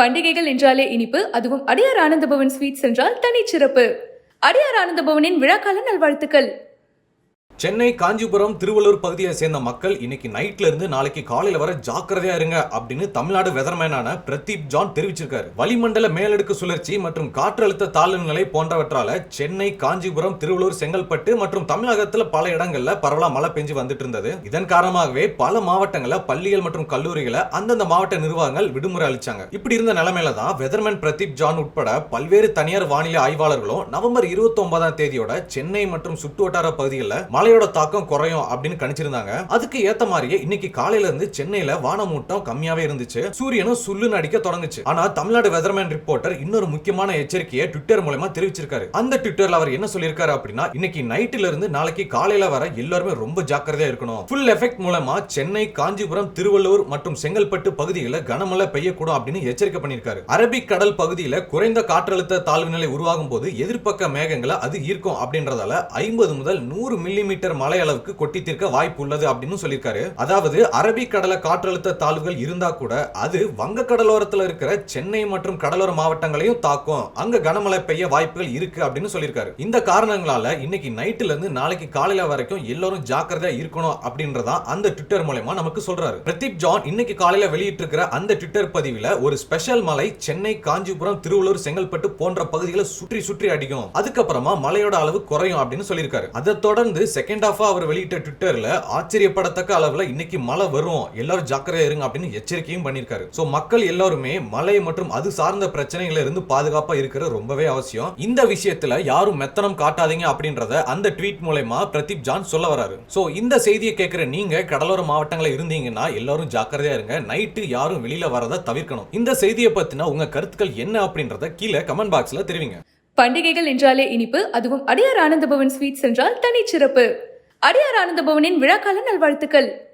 பண்டிகைகள் என்றாலே இனிப்பு அதுவும் அடியார் ஆனந்தபவன் ஸ்வீட்ஸ் என்றால் தனிச்சிறப்பு. அடியார் ஆனந்தபவனின் விழாக்கால நல்வாழ்த்துக்கள். சென்னை காஞ்சிபுரம் திருவள்ளூர் பகுதியை சேர்ந்த மக்கள் இன்னைக்கு நைட்ல இருந்து நாளைக்கு காலையில வர ஜாக்கிரதையா இருங்க அப்படின்னு தமிழ்நாடு வெதர்மேனான பிரதீப் ஜான் தெரிவிச்சிருக்காரு. வளிமண்டல மேலடுக்கு சுழற்சி மற்றும் காற்றழுத்த தாழ்வு நிலை போன்றவற்றால சென்னை காஞ்சிபுரம் திருவள்ளூர் செங்கல்பட்டு மற்றும் தமிழகத்துல பல இடங்கள்ல பரவலா மழை பெஞ்சு வந்துட்டு இருந்தது. இதன் காரணமாகவே பல மாவட்டங்கள்ல பள்ளிகள் மற்றும் கல்லூரிகளை அந்தந்த மாவட்ட நிர்வாகங்கள் விடுமுறை அளிச்சாங்க. இப்படி இருந்த நிலைமையில தான் வெதர்மேன் பிரதீப் ஜான் உட்பட பல்வேறு தனியார் வானிலை ஆய்வாளர்களும் நவம்பர் இருபத்தி ஒன்பதாம் தேதியோட சென்னை மற்றும் சுற்று வட்டார பகுதிகளில் மழையோட தாக்கம் குறையும் அப்படின்னு கணிச்சிருந்தாங்க. அதுக்கு ஏத்த மாதிரியே இன்னைக்கு காலையில இருந்து சென்னையில வானமூட்டம் கம்மியாவே இருந்துச்சு. சூரியனும் சுல்லுன்னு அடிக்க தொடங்குச்சு. ஆனா தமிழ்நாடு வெதர்மேன் ரிப்போர்ட்டர் இன்னொரு முக்கியமான எச்சரிக்கையை ட்விட்டர் மூலமா தெரிவிச்சிருக்காரு. அந்த ட்விட்டர்ல அவர் என்ன சொல்லியிருக்காரு அப்படின்னா இன்னைக்கு நைட்ல இருந்து நாளைக்கு காலையில வர எல்லாருமே ரொம்ப ஜாக்கிரதையா இருக்கணும். ஃபுல் எஃபெக்ட் மூலமா சென்னை காஞ்சிபுரம் திருவள்ளூர் மற்றும் செங்கல்பட்டு பகுதிகளில் கனமழை பெய்யக்கூடும் அப்படின்னு எச்சரிக்கை பண்ணியிருக்காரு. அரபிக் கடல் பகுதியில குறைந்த காற்றழுத்த தாழ்வு நிலை உருவாகும் போது எதிர்ப்பக்க மேகங்களை அது ஈர்க்கும் அப்படின்றதால ஐம்பது முதல் நூறு மில்லி மீட்டர் மழை அளவுக்கு கொட்டி தீர்க்க வாய்ப்பு உள்ளது அப்படின்னு சொல்லியிருக்காரு. அதாவது அரபிக் கடல காற்றழுத்த தாழ்வுகள் இருந்தா கூட அது வங்க கடலோரத்தில் இருக்கிற சென்னை மற்றும் கடலோர மாவட்டங்களையும் தாக்கும். அங்க கனமழை பெய்ய வாய்ப்புகள் இருக்கு அப்படின்னு சொல்லியிருக்காரு. இந்த காரணங்களால இன்னைக்கு நைட்ல இருந்து நாளைக்கு காலையில வரைக்கும் எல்லாரும் ஜாக்கிரதையா இருக்கணும் அப்படின்றதா அந்த ட்விட்டர் மூலயமா நமக்கு சொல்றாரு. பிரதீப் ஜான் இன்னைக்கு காலையில வெளியிட்டிருக்கிற அந்த ட்விட்டர் பதிவில் ஒரு ஸ்பெஷல் மலை சென்னை காஞ்சிபுரம் திருவள்ளூர் செங்கல்பட்டு போன்ற பகுதிகளை சுற்றி சுற்றி அடிக்கும். அதுக்கப்புறமா மழையோட அளவு குறையும் அப்படின்னு சொல்லியிருக்காரு. அதை தொடர்ந்து செகண்ட் ஹாஃபா அவர் வெளியிட்ட ட்விட்டரில் ஆச்சரியப்படத்தக்க அளவில் இன்னைக்கு மழை வரும். எல்லாரும் ஜாக்கிரதையா இருங்க அப்படின்னு எச்சரிக்கையும் பண்ணியிருக்காரு. ஸோ மக்கள் எல்லாருமே மழை மற்றும் அது சார்ந்த பிரச்சனைகளை இருந்து பாதுகாப்பாக இருக்கிறது ரொம்பவே அவசியம். இந்த விஷயத்தில் யாரும் மெத்தனம் காட்டாதீங்க அப்படின்றத அந்த ட்வீட் மூலயமா பிரதீப் ஜான் சொல்ல வராரு. ஸோ இந்த செய்தியை கேட்குற நீங்கள் கடலோர மாவட்டங்களில் இருந்தீங்கன்னா எல்லாரும் ஜாக்கிரதையா இருங்க. நைட்டு யாரும் வெளியில் வரதை தவிர்க்கணும். இந்த செய்தியை பற்றினா உங்கள் கருத்துக்கள் என்ன அப்படின்றத கீழே கமெண்ட் பாக்ஸில் தெரிவிங்க. பண்டிகைகள் என்றாலே இனிப்பு அதுவும் அடியார் ஆனந்தபவன் ஸ்வீட்ஸ் என்றால் தனிச்சிறப்பு. அடியார் ஆனந்தபவனின் விழாக்கால நல்வாழ்த்துக்கள்.